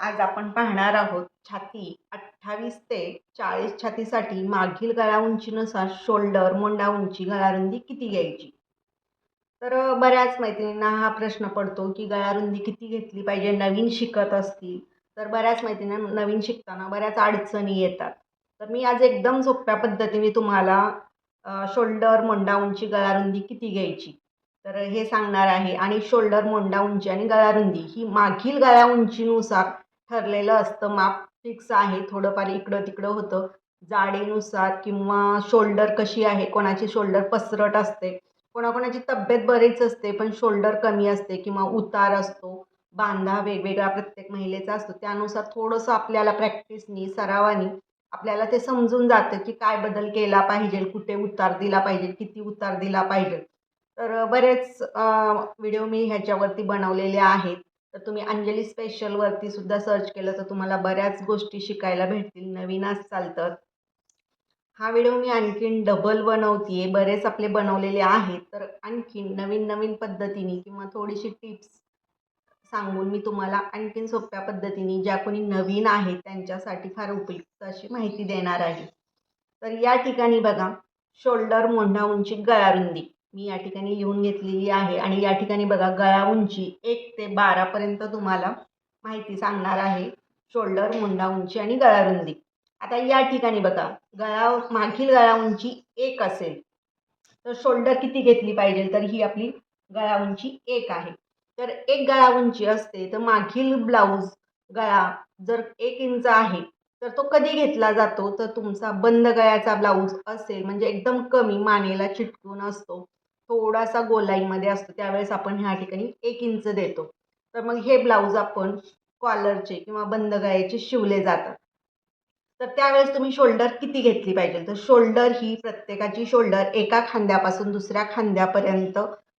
आज आपण पाहणार आहोत छाती अठ्ठावीस ते चाळीस छातीसाठी मागील गळा उंचीनुसार शोल्डर मोंडा उंची गळारुंदी किती घ्यायची? तर बऱ्याच मैत्रिणींना हा प्रश्न पडतो की गळारुंदी किती घेतली पाहिजे नवीन शिकत असतील. तर बऱ्याच मैत्रिणींना नवीन शिकताना बऱ्याच अडचणी येतात. तर मी आज एकदम सोप्या पद्धतीने तुम्हाला शोल्डर मोंडा उंची गळारुंदी किती घ्यायची? तर हे सांगणार आहे. आणि शोल्डर मोंडा उंची आणि गळारुंदी ही मागील गळा उंचीनुसार ठरलेलं असतं. माप फिक्स आहे. थोडंफार इकडं तिकडं होतं. जाडीनुसार किंवा शोल्डर कशी आहे कोणाची शोल्डर पसरट असते. कोणाकोणाची तब्येत बरीच असते पण शोल्डर कमी असते किंवा उतार असतो. बांधा वेगवेगळा प्रत्येक महिलेचा असतो. त्यानुसार थोडंसं आपल्याला प्रॅक्टिसनी सरावानी आपल्याला ते समजून जातं की काय बदल केला पाहिजे कुठे उतार दिला पाहिजे किती उतार दिला पाहिजे. तर बरेच व्हिडिओ मी ह्याच्यावरती बनवलेले आहेत. तर तुम्ही अंजली स्पेशलवरती सुद्धा सर्च केलं तर तुम्हाला बऱ्याच गोष्टी शिकायला भेटतील. नवीन असाल तर. हा व्हिडिओ मी आणखीन डबल बनवते आहे बरेच आपले बनवलेले आहेत. तर आणखीन नवीन नवीन पद्धतीने किंवा थोडीशी टिप्स सांगून मी तुम्हाला आणखीन सोप्या पद्धतीने ज्या कोणी नवीन आहेत त्यांच्यासाठी फार उपयुक्त अशी माहिती देणार आहे. तर या ठिकाणी बघा शोल्डर मोंढा उंची गळारुंदी. मी या ठिकाणी लिहून घेतलेली आहे. आणि या ठिकाणी बघा गळा उंची एक ते बारापर्यंत तुम्हाला माहिती सांगणार आहे. शोल्डर मुंडा उंची आणि गळारुंदी आता या ठिकाणी बघा गळा मागील गळा उंची एक असेल. तर शोल्डर किती घेतली पाहिजे? तर ही आपली गळा उंची एक आहे. तर एक गळा उंची असते तर मागील ब्लाऊज गळा जर एक इंच आहे तर तो कधी घेतला जातो? तर तुमचा बंद गळ्याचा ब्लाऊज असेल म्हणजे एकदम कमी मानेला चिटकून असतो. थोडासा गोलाईमध्ये असतो त्यावेळेस आपण ह्या ठिकाणी एक इंच देतो. तर मग हे ब्लाऊज आपण कॉलरचे किंवा बंद गळ्याचे शिवले जातात. तर त्यावेळेस तुम्ही शोल्डर किती घेतली पाहिजे? तर शोल्डर ही प्रत्येकाची शोल्डर एका खांद्यापासून दुसऱ्या खांद्यापर्यंत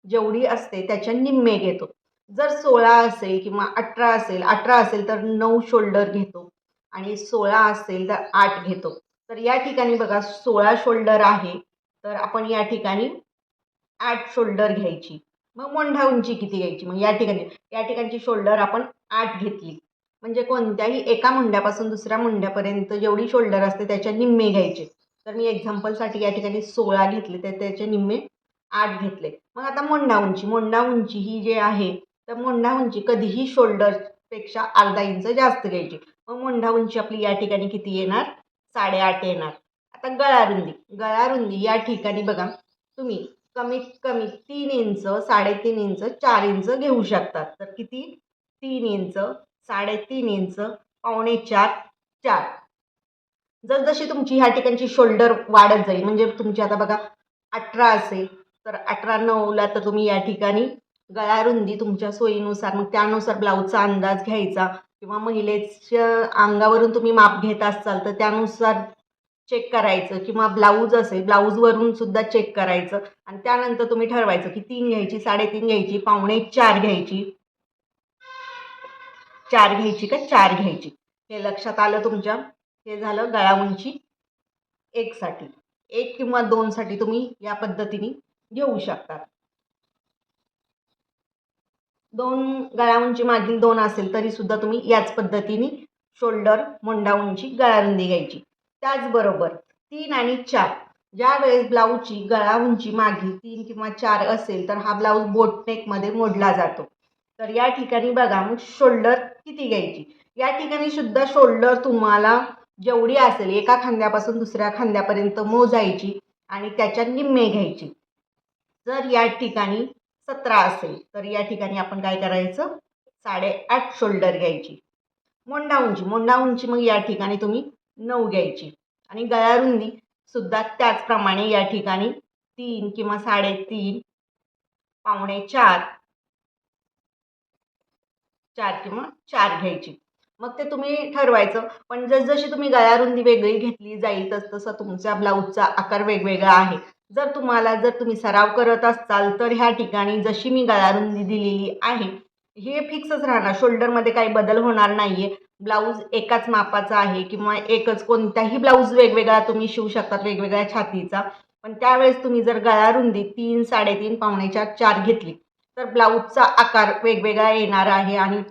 जेवढी असते त्याच्या निम्मे घेतो. जर सोळा असेल किंवा अठरा असेल अठरा असेल तर नऊ शोल्डर घेतो आणि सोळा असेल तर आठ घेतो. तर या ठिकाणी बघा सोळा शोल्डर आहे. तर आपण या ठिकाणी आठ शोल्डर घ्यायची. मग मोंढा उंची किती घ्यायची? मग या ठिकाणी या ठिकाणची शोल्डर आपण आठ घेतली. म्हणजे कोणत्याही एका मुंड्यापासून दुसऱ्या मुंड्यापर्यंत जेवढी शोल्डर असते त्याच्या निम्मे घ्यायचे. तर मी एक्झाम्पलसाठी या ठिकाणी सोळा घेतले तर त्याचे निम्मे आठ घेतले. मग आता मोंढा उंची. मोंढा उंची ही जे आहे तर मोंढा उंची कधीही शोल्डरपेक्षा अर्धा इंच जास्त घ्यायची. मग मोंढा उंची आपली या ठिकाणी किती येणार? साडेआठ येणार. आता गळारुंदी. गळारुंदी या ठिकाणी बघा. तुम्ही कमीत कमी तीन इंच साडेतीन इंच चार इंच घेऊ शकतात. तर किती? तीन इंच साडेतीन इंच पावणे चार चार. जसजशी तुमची ह्या ठिकाणची शोल्डर वाढत जाईल म्हणजे तुमची आता बघा अठरा असेल तर अठरा नऊला तर तुम्ही या ठिकाणी गळारुंदी तुमच्या सोयीनुसार मग त्यानुसार ब्लाऊजचा अंदाज घ्यायचा. किंवा महिलेच्या अंगावरून तुम्ही माप घेत असाल तर त्यानुसार चेक करायचं किंवा ब्लाऊज असेल ब्लाऊजवरून सुद्धा चेक करायचं. आणि त्यानंतर तुम्ही ठरवायचं की तीन घ्यायची साडेतीन घ्यायची पावणे चार घ्यायची. चार घ्यायची का चार घ्यायची? हे लक्षात आलं तुमच्या? हे झालं गळा उंची एकसाठी एक किंवा दोनसाठी तुम्ही या पद्धतीने घेऊ शकतात दोन गळा उंची मागील दोन असेल तरी सुद्धा तुम्ही याच पद्धतीने शोल्डर मोंडा उंची गळारुंदी घ्यायची. त्याचबरोबर तीन आणि चार. ज्या वेळेस ब्लाऊजची गळा उंची मागील तीन किंवा चार असेल तर हा ब्लाऊज बोटनेकमध्ये मोडला जातो. तर या ठिकाणी बघा मग शोल्डर किती घ्यायची? या ठिकाणी सुद्धा शोल्डर तुम्हाला जेवढी असेल एका खांद्यापासून दुसऱ्या खांद्यापर्यंत मोजायची आणि त्याच्या निम्मे घ्यायची. जर या ठिकाणी सतरा असेल तर या ठिकाणी आपण काय करायचं? साडेआठ शोल्डर घ्यायची. मोंडा उंची मोंडा उंची मग या ठिकाणी तुम्ही नऊ घ्यायची. आणि गळारुंदी सुद्धा त्याचप्रमाणे या ठिकाणी तीन किंवा साडेतीन पावणे चार चार किंवा चार घ्यायची. मग ते तुम्ही ठरवायचं. पण जसजशी तुम्ही गळारुंदी वेगळी घेतली जाईल तस तुमचा ब्लाऊजचा आकार वेगवेगळा आहे. जर तुम्हाला जर तुम्ही सराव करत असाल तर ह्या ठिकाणी जशी मी गळारुंदी दिलेली आहे हे फिक्सच राहणार. शोल्डरमध्ये काही बदल होणार नाही आहे ब्लाऊज एकाच मापाचा आहे किंवा एकच कोणताही ब्लाऊज वेगवेगळा तुम्ही शिवू शकतात वेगवेगळ्या छातीचा. पण त्यावेळेस तुम्ही जर गळारुंदी तीन साडेतीन पावणेच्या चार घेतली तर ब्लाऊजचा आकार वेगवेगळा येणार आहे. आणि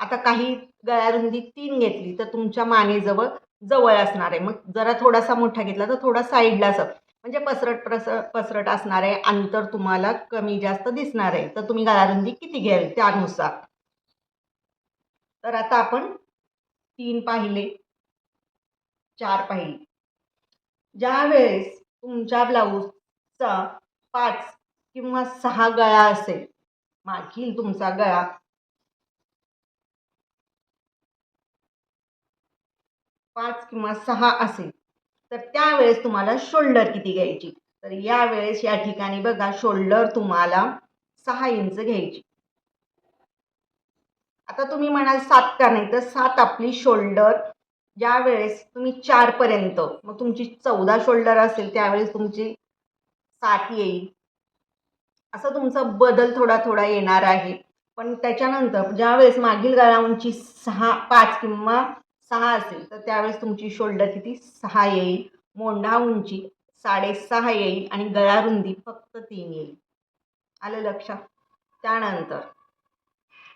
आता काही गळारुंदी तीन घेतली तर तुमच्या मानेजवळ जवळ असणार आहे. मग जरा थोडासा मोठा घेतला तर थोडा साईडला असं. म्हणजे पसरट प्रस पसरट असणार आहे अंतर तुम्हाला कमी जास्त दिसणार आहे. तर तुम्ही गळारुंदी किती घ्याल त्यानुसार? तर आता आपण तीन पाहिले. चार पाहिले. ज्या वेळेस तुमच्या ब्लाऊजचा पाच किंवा सहा गळा असेल मागील तुमचा गळा पाच किंवा सहा असेल तर त्यावेळेस तुम्हाला शोल्डर किती घ्यायची? तर यावेळेस या ठिकाणी बघा शोल्डर तुम्हाला सहा इंच घ्यायची. आता तुम्ही म्हणाल सात का नाही? तर सात आपली शोल्डर ज्या वेळेस तुम्ही चारपर्यंत मग तुमची चौदा शोल्डर असेल त्यावेळेस तुमची सात येईल. असं तुमचा बदल थोडा थोडा येणार आहे. पण त्याच्यानंतर ज्यावेळेस मागील गळा उंची सहा पाच किंवा सहा असेल तर त्यावेळेस तुमची शोल्डर किती? सहा येईल. मोंढा उंची साडेसहा येईल आणि गळा रुंदी फक्त तीन येईल. आलं लक्षात त्यानंतर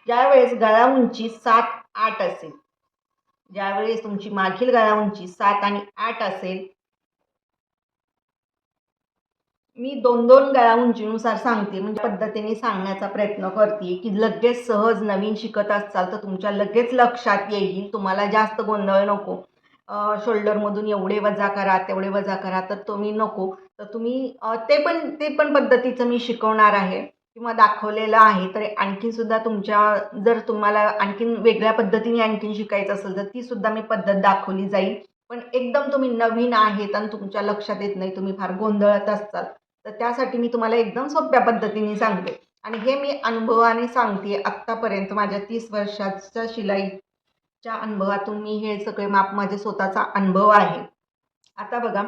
ज्यावेळेस गळा उंची सात आठ असेल ज्यावेळेस तुमची मागील गळा उंची सात आणि आठ असेल मी दोन दोन गळा उंचीनुसार सांगते. म्हणजे पद्धतीने सांगण्याचा प्रयत्न करते की लगेच सहज नवीन शिकत असाल तर तुमच्या लगेच लक्षात येईल. तुम्हाला जास्त गोंधळ नको. शोल्डरमधून एवढे वजा करा तेवढे वजा करा तर तुम्ही नको. तर तुम्ही ते पण ते पण पद्धतीचं मी शिकवणार आहे. किंवा दाखवलेलं आहे. तर आणखीनसुद्धा तुमच्या जर तुम्हाला आणखीन वेगळ्या पद्धतीने आणखीन शिकायचं असेल तर तीसुद्धा मी पद्धत दाखवली जाईल. पण एकदम तुम्ही नवीन आहेत आणि तुमच्या लक्षात येत नाही. तुम्ही फार गोंधळत असतात तर त्यासाठी मी तुम्हाला एकदम सोप्या पद्धतीने सांगते. आणि हे मी अनुभवाने सांगते आत्तापर्यंत माझ्या तीस वर्षाच्या शिलाईच्या अनुभवातून मी हे सगळे माप माझे स्वतःचा अनुभव आहे. आता बघा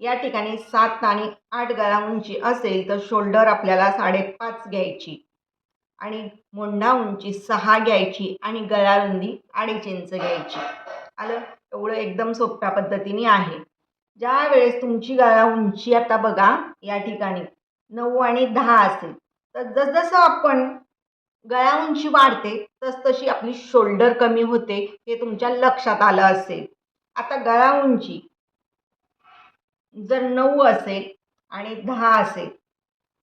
या ठिकाणी सात आणि आठ गळा उंची असेल तर शोल्डर आपल्याला साडेपाच घ्यायची आणि मोंढा उंची सहा घ्यायची आणि गळा रुंदी अडीच इंच घ्यायची. आलं? एवढं एकदम सोप्या पद्धतीने आहे. ज्या वेळेस तुमची गळा उंची आता बघा या ठिकाणी नऊ आणि दहा असेल तर जसजसं आपण गळा उंची वाढते तसतशी आपली शोल्डर कमी होते हे तुमच्या लक्षात आलं असेल. आता गळा उंची जर नऊ असेल आणि दहा असेल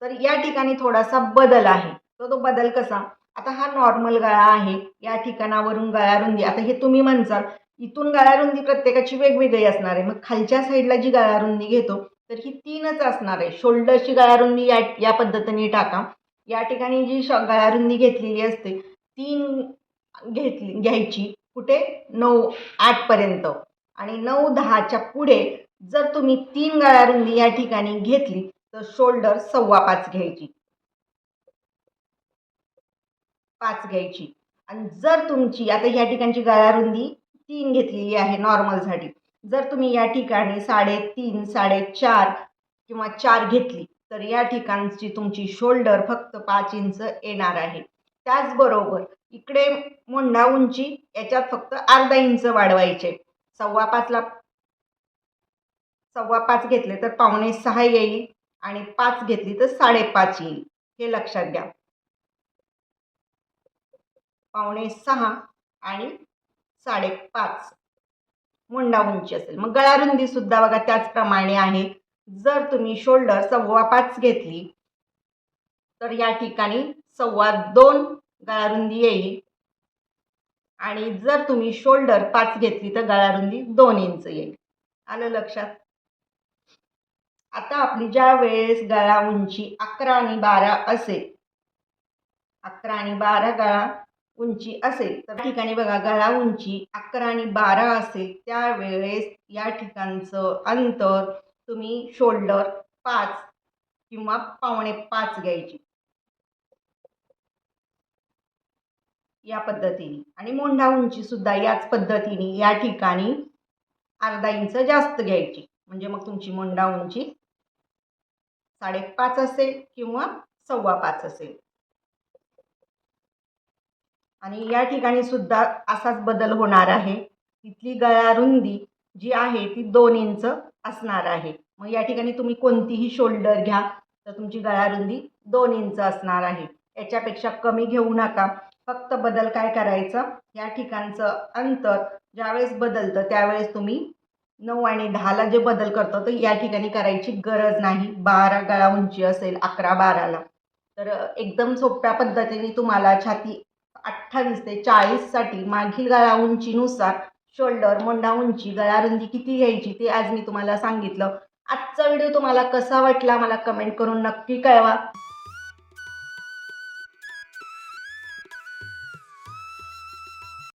तर या ठिकाणी थोडासा बदल आहे. तर तो बदल कसा? आता हा नॉर्मल गळा आहे या ठिकाणावरून गळारुंदी आता हे तुम्ही म्हणसाल इथून गळारुंदी प्रत्येकाची वेगवेगळी असणार आहे. मग खालच्या साईडला जी गळारुंदी घेतो तर ही तीनच असणार आहे. शोल्डरची गळारुंदी या या पद्धतीने टाका. या ठिकाणी जी श गळारुंदी घेतलेली असते तीन घेतली घ्यायची कुठे? नऊ आठपर्यंत आणि नऊ दहाच्या पुढे जर तुम्ही तीन गळारुंदी या ठिकाणी घेतली तर शोल्डर सव्वा पाच घ्यायची. पाच घ्यायची. आणि जर तुमची आता या ठिकाणची गळारुंदी तीन घेतलेली आहे नॉर्मलसाठी जर तुम्ही या ठिकाणी साडेतीन साडेचार किंवा चार घेतली तर या ठिकाणची तुमची शोल्डर फक्त पाच इंच येणार आहे. त्याचबरोबर इकडे मुंडा उंची याच्यात फक्त अर्धा इंच वाढवायचे. सव्वा पाचला सव्वा पाच घेतले तर पावणे सहा येईल आणि पाच घेतली तर साडेपाच येईल. हे लक्षात घ्या. पावणे सहा आणि साडेपाच. मुंडा उंची असेल. मग गळारुंदी सुद्धा बघा त्याचप्रमाणे आहे. जर तुम्ही शोल्डर सव्वा पाच घेतली तर या ठिकाणी सव्वा दोन गळारुंदी येईल. आणि जर तुम्ही शोल्डर पाच घेतली तर गळारुंदी दोन इंच येईल. आलं लक्षात? आता आपली ज्या वेळेस गळा उंची अकरा आणि बारा असेल अकरा आणि बारा गळा उंची असेल तर ठिकाणी बघा गळा उंची अकरा आणि बारा असेल त्यावेळेस या ठिकाणचं अंतर तुम्ही शोल्डर पाच किंवा पावणे पाच घ्यायची. या पद्धतीने. आणि मोंढा उंची सुद्धा याच पद्धतीने या ठिकाणी अर्धा इंच जास्त घ्यायची. म्हणजे मग तुमची मोंढा उंची साडेपाच असेल किंवा सव्वा पाच असेल. आणि या ठिकाणी सुद्धा असाच बदल होणार आहे. तिथली गळा रुंदी जी आहे ती दोन इंच असणार आहे. मग या ठिकाणी तुम्ही कोणतीही शोल्डर घ्या तर तुमची गळा रुंदी दोन इंच असणार आहे. याच्यापेक्षा कमी घेऊ नका. फक्त बदल काय करायचा? या ठिकाणचं अंतर ज्यावेळेस बदलतं त्यावेळेस तुम्ही नऊ आणि दहाला जे बदल करतो तर या ठिकाणी करायची गरज नाही. बारा गळा उंची असेल अकरा बाराला. तर एकदम सोप्या पद्धतीने तुम्हाला छाती अठ्ठावीस ते चाळीससाठी मागील गळा उंचीनुसार शोल्डर मोंडा उंची गळा रुंदी किती घ्यायची ते आज मी तुम्हाला सांगितलं. आजचा व्हिडिओ तुम्हाला कसा वाटला मला कमेंट करून नक्की कळवा.